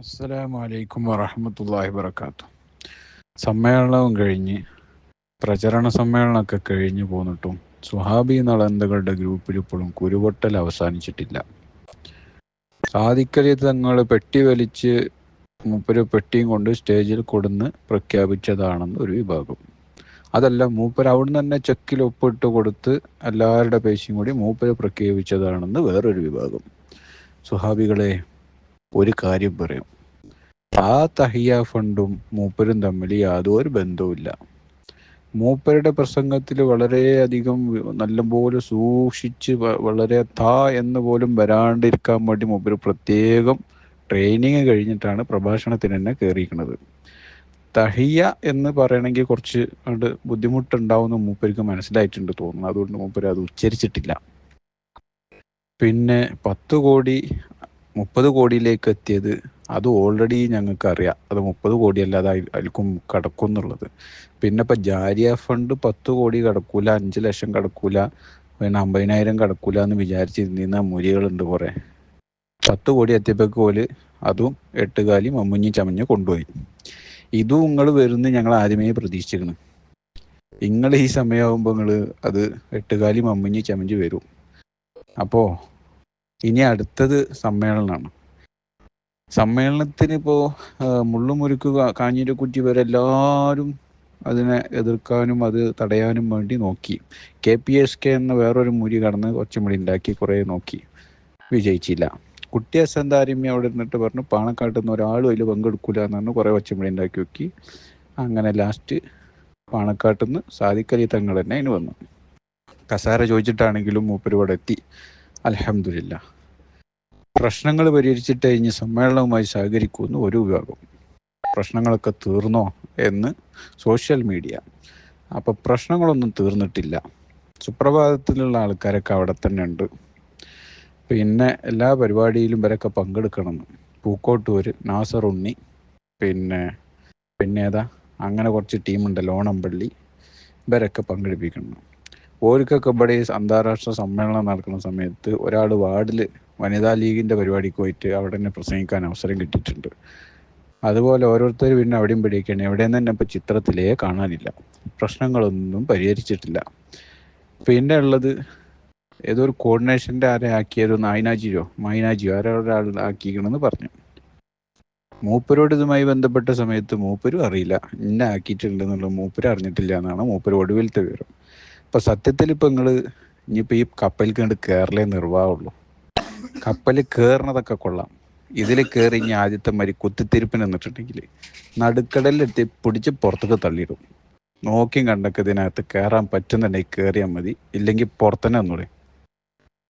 അസ്സലാമു അലൈക്കും വറഹമത്തല്ലാഹി വബർക്കാത്തു സമ്മേളനവും കഴിഞ്ഞ് പ്രചരണ സമ്മേളനമൊക്കെ കഴിഞ്ഞു പോന്നിട്ടും സുഹാബി നളന്തകളുടെ ഗ്രൂപ്പിൽ ഇപ്പോഴും കുരുപൊട്ടൽ അവസാനിച്ചിട്ടില്ല. സാധിക്കലി തങ്ങൾ പെട്ടി വലിച്ച് മൂപ്പര് പെട്ടിയും കൊണ്ട് സ്റ്റേജിൽ കൊടുന്ന് പ്രഖ്യാപിച്ചതാണെന്ന് ഒരു വിഭാഗം. അതല്ല മൂപ്പര് അവിടുന്ന് തന്നെ ചെക്കിൽ ഒപ്പിട്ട് കൊടുത്ത് എല്ലാവരുടെ പേശിയും കൂടി മൂപ്പര് പ്രഖ്യാപിച്ചതാണെന്ന് വേറൊരു വിഭാഗം. സുഹാബികളെ ഒരു കാര്യം പറയും. ആ തഹിയ ഫണ്ടും മൂപ്പരും തമ്മിൽ യാതൊരു ബന്ധവുമില്ല. മൂപ്പരുടെ പ്രസംഗത്തിൽ വളരെയധികം നല്ലപോലെ സൂക്ഷിച്ച് വളരെ താ എന്ന് പോലും വരാണ്ടിരിക്കാൻ വേണ്ടി മൂപ്പര് പ്രത്യേകം ട്രെയിനിങ് കഴിഞ്ഞിട്ടാണ് പ്രഭാഷണത്തിന് തന്നെ കയറിയിരിക്കുന്നത് തഹിയ എന്ന് പറയണമെങ്കിൽ കുറച്ച് കണ്ട് ബുദ്ധിമുട്ടുണ്ടാവുമെന്ന് മൂപ്പർക്ക് മനസ്സിലായിട്ടുണ്ട് തോന്നുന്നു. അതുകൊണ്ട് മൂപ്പര് അത് ഉച്ചരിച്ചിട്ടില്ല. പിന്നെ പത്ത് കോടി മുപ്പത് കോടിയിലേക്ക് എത്തിയത് അത് ഓൾറെഡി ഞങ്ങൾക്ക് അറിയാം അത് മുപ്പത് കോടിയല്ല അത് അതിൽക്കും കടക്കും എന്നുള്ളത് പിന്നെ ഇപ്പം ജാരിയ ഫണ്ട് പത്ത് കോടി കടക്കൂല അഞ്ച് ലക്ഷം കടക്കൂല പിന്നെ അമ്പതിനായിരം കടക്കൂല എന്ന് വിചാരിച്ചിരുന്ന മുരികളുണ്ട് കുറേ. പത്ത് കോടി എത്തിയപ്പോഴേക്ക് പോലെ അതും എട്ടുകാലി മമ്മുഞ്ഞി ചമഞ്ഞ് കൊണ്ടുപോയി. ഇതും നിങ്ങൾ വരുന്ന ഞങ്ങൾ ആദ്യമേ പ്രതീക്ഷിച്ചിരുന്നു നിങ്ങൾ ഈ സമയമാകുമ്പോൾ നിങ്ങൾ അത് എട്ടുകാലി മമ്മുഞ്ഞി ചമഞ്ഞ് വരും. അപ്പോൾ ഇനി അടുത്തത് സമ്മേളനമാണ്. സമ്മേളനത്തിന് ഇപ്പോൾ മുള്ളുമുരുക്ക് കാഞ്ഞിരക്കുറ്റി വരെ എല്ലാവരും അതിനെ എതിർക്കാനും അത് തടയാനും വേണ്ടി നോക്കി. കെ പി എസ് കെ എന്ന വേറൊരു മുരി കടന്ന് ഒച്ചമുടി ഉണ്ടാക്കി കുറേ നോക്കി. വിജയിച്ചില്ല. കുട്ടിയ അസന്താരിമ്മി അവിടെ ഇരുന്നിട്ട് പറഞ്ഞു പാണക്കാട്ടിൽ നിന്ന് ഒരാളും അതിൽ പങ്കെടുക്കില്ല എന്ന് പറഞ്ഞു കുറേ ഒച്ചമുടി ഉണ്ടാക്കി നോക്കി അങ്ങനെ ലാസ്റ്റ് പാണക്കാട്ടിൽ നിന്ന് സാദിക്കലി തങ്ങൾ തന്നെ അതിന് വന്നു. കസാര ചോദിച്ചിട്ടാണെങ്കിലും മൂപ്പര് എത്തി. അലഹമില്ല പ്രശ്നങ്ങൾ പരിഹരിച്ചിട്ട് കഴിഞ്ഞ് സമ്മേളനവുമായി സഹകരിക്കുമെന്ന് ഒരു വിഭാഗം. പ്രശ്നങ്ങളൊക്കെ തീർന്നോ എന്ന് സോഷ്യൽ മീഡിയ. അപ്പോൾ പ്രശ്നങ്ങളൊന്നും തീർന്നിട്ടില്ല. സുപ്രഭാതത്തിലുള്ള ആൾക്കാരൊക്കെ അവിടെ തന്നെ ഉണ്ട്. പിന്നെ എല്ലാ പരിപാടിയിലും വരെയൊക്കെ പങ്കെടുക്കണമെന്ന് പൂക്കോട്ടൂർ നാസർ ഉണ്ണി പിന്നെ പിന്നെ അങ്ങനെ കുറച്ച് ടീമുണ്ട്. ലോണമ്പള്ളി. ഇവരൊക്കെ പങ്കെടുപ്പിക്കണം. ഓർക്കൊക്കെ ഇവിടെ അന്താരാഷ്ട്ര സമ്മേളനം നടക്കുന്ന സമയത്ത് ഒരാൾ വാർഡിൽ വനിതാ ലീഗിന്റെ പരിപാടിക്ക് പോയിട്ട് അവിടെ തന്നെ പ്രസംഗിക്കാൻ അവസരം കിട്ടിയിട്ടുണ്ട്. അതുപോലെ ഓരോരുത്തർ പിന്നെ അവിടെയും പിടിയൊക്കെയാണ് എവിടെയും തന്നെ ഇപ്പോൾ ചിത്രത്തിലേ കാണാനില്ല. പ്രശ്നങ്ങളൊന്നും പരിഹരിച്ചിട്ടില്ല. പിന്നെ ഉള്ളത് ഏതോ ഒരു കോർഡിനേഷന്റെ ആരെ ആക്കിയത് നായനാജിയോ? മൈനാജിയോ? ആരോ ഒരാൾ ആക്കിക്കണമെന്ന് പറഞ്ഞു. മൂപ്പരോട് ഇതുമായി ബന്ധപ്പെട്ട സമയത്ത് മൂപ്പരും അറിയില്ല. ഇന്ന ആക്കിയിട്ടുണ്ടെന്നുള്ളത് മൂപ്പര് അറിഞ്ഞിട്ടില്ല എന്നാണ് മൂപ്പര് ഒടുവിലത്തെ വിവരം. ഇപ്പൊ സത്യത്തിൽ ഇപ്പൊ നിങ്ങൾ ഇനിയിപ്പോൾ ഈ കപ്പലിൽ കണ്ട് കയറലേ നിർവാഹമുള്ളൂ. കപ്പൽ കയറണതൊക്കെ കൊള്ളാം. ഇതിൽ കയറി ഇനി ആദ്യത്തെ മാതിരി കുത്തിത്തിരിപ്പിന് നിന്നിട്ടുണ്ടെങ്കിൽ നടുക്കടലിലെത്തി പിടിച്ച് പുറത്തേക്ക് തള്ളിയിടും. നോക്കിയും കണ്ടൊക്കെ ഇതിനകത്ത് കയറാൻ പറ്റുന്നുണ്ടെങ്കിൽ കയറിയാൽ മതി. ഇല്ലെങ്കിൽ പുറത്തന്നെ ഒന്നുകൂടെ